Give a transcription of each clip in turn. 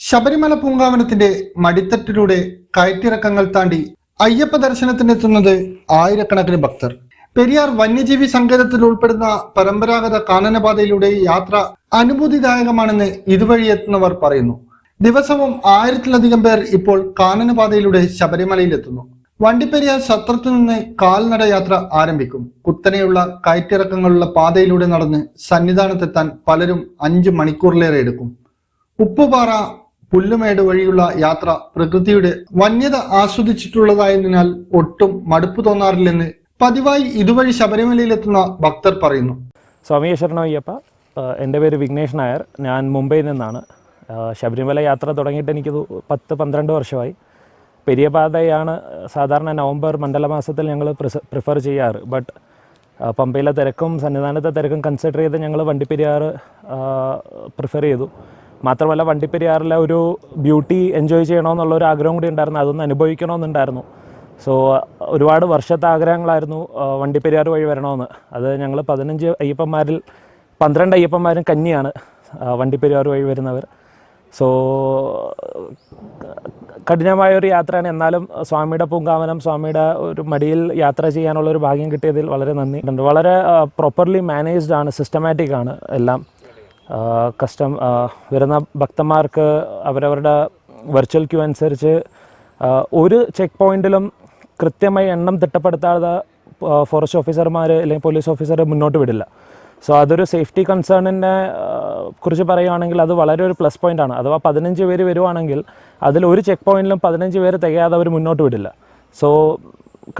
ശബരിമല പൂങ്കാവനത്തിന്റെ മടിത്തട്ടിലൂടെ കയറ്റിറക്കങ്ങൾ താണ്ടി അയ്യപ്പ ദർശനത്തിനെത്തുന്നത് ആയിരക്കണക്കിന് ഭക്തർ. പെരിയാർ വന്യജീവി സങ്കേതത്തിൽ ഉൾപ്പെടുന്ന പരമ്പരാഗത കാനനപാതയിലൂടെ യാത്ര അനുഭൂതിദായകമാണെന്ന് ഇതുവഴി എത്തുന്നവർ പറയുന്നു. ദിവസവും ആയിരത്തിലധികം പേർ ഇപ്പോൾ കാനനപാതയിലൂടെ ശബരിമലയിലെത്തുന്നു. വണ്ടിപ്പെരിയാർ സത്രത്തു നിന്ന് കാൽനട യാത്ര ആരംഭിക്കും. കുത്തനെയുള്ള കയറ്റിറക്കങ്ങളുള്ള പാതയിലൂടെ നടന്ന് സന്നിധാനത്തെത്താൻ പലരും അഞ്ച് മണിക്കൂറിലേറെ എടുക്കും. ഉപ്പുപാറ പുല്ലുമേട് വഴിയുള്ള യാത്ര പ്രകൃതിയുടെ വന്യത ആസ്വദിച്ചിട്ടുള്ളതായതിനാൽ ഒട്ടും മടുപ്പ് തോന്നാറില്ലെന്ന് പതിവായി ഇതുവഴി ശബരിമലയിലെത്തുന്ന ഭക്തർ പറയുന്നു. സ്വാമി ശരണയ്യപ്പ എന്റെ പേര് വിഘ്നേഷ് നായർ. ഞാൻ മുംബൈയിൽ നിന്നാണ്. ശബരിമല യാത്ര തുടങ്ങിയിട്ട് എനിക്ക് പത്ത് പന്ത്രണ്ട് വർഷമായി. പെരിയ പാതയാണ് സാധാരണ നവംബർ മണ്ഡലമാസത്തിൽ ഞങ്ങൾ പ്രിഫർ ചെയ്യാറ്. ബട്ട് പമ്പയിലെ തിരക്കും സന്നിധാനത്തെ തിരക്കും കൺസിഡർ ചെയ്ത് ഞങ്ങൾ വണ്ടിപ്പെരിയാർ പ്രിഫർ ചെയ്തു. മാത്രമല്ല വണ്ടിപ്പെരിയാറിലെ ഒരു ബ്യൂട്ടി എൻജോയ് ചെയ്യണമെന്നുള്ള ഒരു ആഗ്രഹം കൂടി ഉണ്ടായിരുന്നു. അതൊന്ന് അനുഭവിക്കണമെന്നുണ്ടായിരുന്നു. സോ ഒരുപാട് വർഷത്തെ ആഗ്രഹങ്ങളായിരുന്നു വണ്ടിപ്പെരിയാർ വഴി വരണമെന്ന്. അത് ഞങ്ങൾ പതിനഞ്ച് അയ്യപ്പന്മാരിൽ പന്ത്രണ്ട് അയ്യപ്പന്മാരും കന്നിയാണ് വണ്ടിപ്പെരിയാർ വഴി വരുന്നവർ. സോ കഠിനമായ ഒരു യാത്രയാണ്. എന്നാലും സ്വാമിയുടെ പൂങ്കാവനം സ്വാമിയുടെ ഒരു മടിയിൽ യാത്ര ചെയ്യാനുള്ള ഒരു ഭാഗ്യം കിട്ടിയതിൽ വളരെ നന്ദി. ഉണ്ട് വളരെ പ്രോപ്പർലി മാനേജ്ഡ് ആണ് സിസ്റ്റമാറ്റിക് ആണ് എല്ലാം. കസ്റ്റം വരുന്ന ഭക്തന്മാർക്ക് അവരവരുടെ വെർച്വൽ ക്യൂ അനുസരിച്ച് ഒരു ചെക്ക് പോയിന്റിലും കൃത്യമായി എണ്ണം തിട്ടപ്പെടുത്താതെ ഫോറസ്റ്റ് ഓഫീസർമാർ അല്ലെങ്കിൽ പോലീസ് ഓഫീസർ മുന്നോട്ട് വിടില്ല. സോ അതൊരു സേഫ്റ്റി കൺസേണിനെ കുറിച്ച് പറയുകയാണെങ്കിൽ അത് വളരെ ഒരു പ്ലസ് പോയിന്റ് ആണ് അഥവാ പതിനഞ്ച് പേര് വരുവാണെങ്കിൽ അതിൽ ഒരു ചെക്ക് പോയിന്റിലും പതിനഞ്ച് പേര് തികയാതെ അവർ മുന്നോട്ട് വിടില്ല so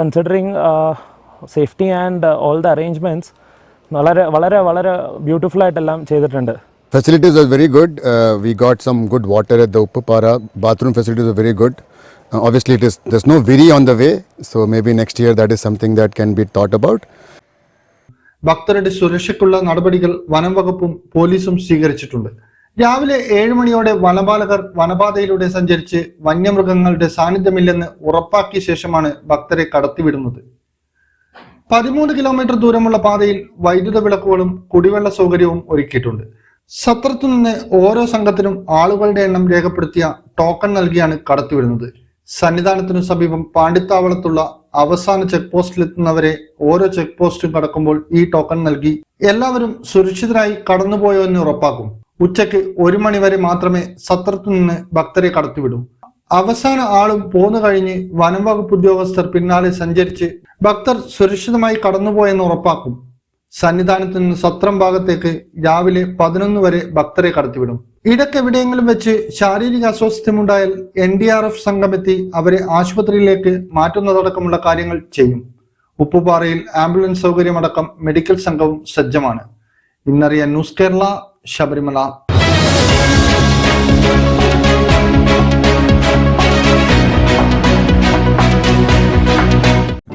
considering safety and all the arrangements വളരെ വളരെ വളരെ ബ്യൂട്ടിഫുൾ ആയിട്ടെല്ലാം ചെയ്തിട്ടുണ്ട് Facilities are very good. Uh, we got some good water at the Uppupara. Bathroom facilities are very good. Uh, obviously, it is there's no Viri on the way, so maybe next year that is something that can be thought about. ഭക്തരുടെ സുരക്ഷയ്ക്കുള്ള നടപടികൾ വനം വകുപ്പും പോലീസും സ്വീകരിച്ചിട്ടുണ്ട്. രാവിലെ ഏഴ് മണിയോടെ വനപാലകർ വനപാതയിലൂടെ സഞ്ചരിച്ച് വന്യമൃഗങ്ങളുടെ സാന്നിധ്യമില്ലെന്ന് ഉറപ്പാക്കിയ ശേഷമാണ് ഭക്തരെ കടത്തിവിടുന്നത്. പതിമൂന്ന് കിലോമീറ്റർ ദൂരമുള്ള പാതയിൽ വൈദ്യുത വിളക്കുകളും കുടിവെള്ള സൗകര്യവും ഒരുക്കിയിട്ടുണ്ട്. സത്രത്തു നിന്ന് ഓരോ സംഘത്തിനും ആളുകളുടെ എണ്ണം രേഖപ്പെടുത്തിയ ടോക്കൺ നൽകിയാണ് കടത്തിവിടുന്നത്. സന്നിധാനത്തിനു സമീപം പാണ്ടിത്താവളത്തുള്ള അവസാന ചെക്ക് പോസ്റ്റിൽ എത്തുന്നവരെ ഓരോ ചെക്ക് പോസ്റ്റും കടക്കുമ്പോൾ ഈ ടോക്കൺ നൽകി എല്ലാവരും സുരക്ഷിതരായി കടന്നുപോയോ എന്ന് ഉറപ്പാക്കും. ഉച്ചയ്ക്ക് ഒരു മണിവരെ മാത്രമേ സത്രത്തു നിന്ന് ഭക്തരെ കടത്തിവിടൂ. അവസാന ആളും പോന്നു കഴിഞ്ഞ് വനം വകുപ്പ് ഉദ്യോഗസ്ഥർ പിന്നാലെ സഞ്ചരിച്ച് ഭക്തർ സുരക്ഷിതമായി കടന്നുപോയെന്ന് ഉറപ്പാക്കും. സന്നിധാനത്ത് നിന്ന് സത്രം ഭാഗത്തേക്ക് രാവിലെ പതിനൊന്ന് വരെ ഭക്തരെ കടത്തിവിടും. ഇടയ്ക്കെവിടെയെങ്കിലും വെച്ച് ശാരീരിക അസ്വസ്ഥമുണ്ടായാൽ എൻ ഡി ആർ എഫ് സംഘമെത്തി അവരെ ആശുപത്രിയിലേക്ക് മാറ്റുന്നതടക്കമുള്ള കാര്യങ്ങൾ ചെയ്യും. ഉപ്പുപാറയിൽ ആംബുലൻസ് സൗകര്യമടക്കം മെഡിക്കൽ സംഘവും സജ്ജമാണ്. ഇന്നറിയാൻ ന്യൂസ് കേരള ശബരിമല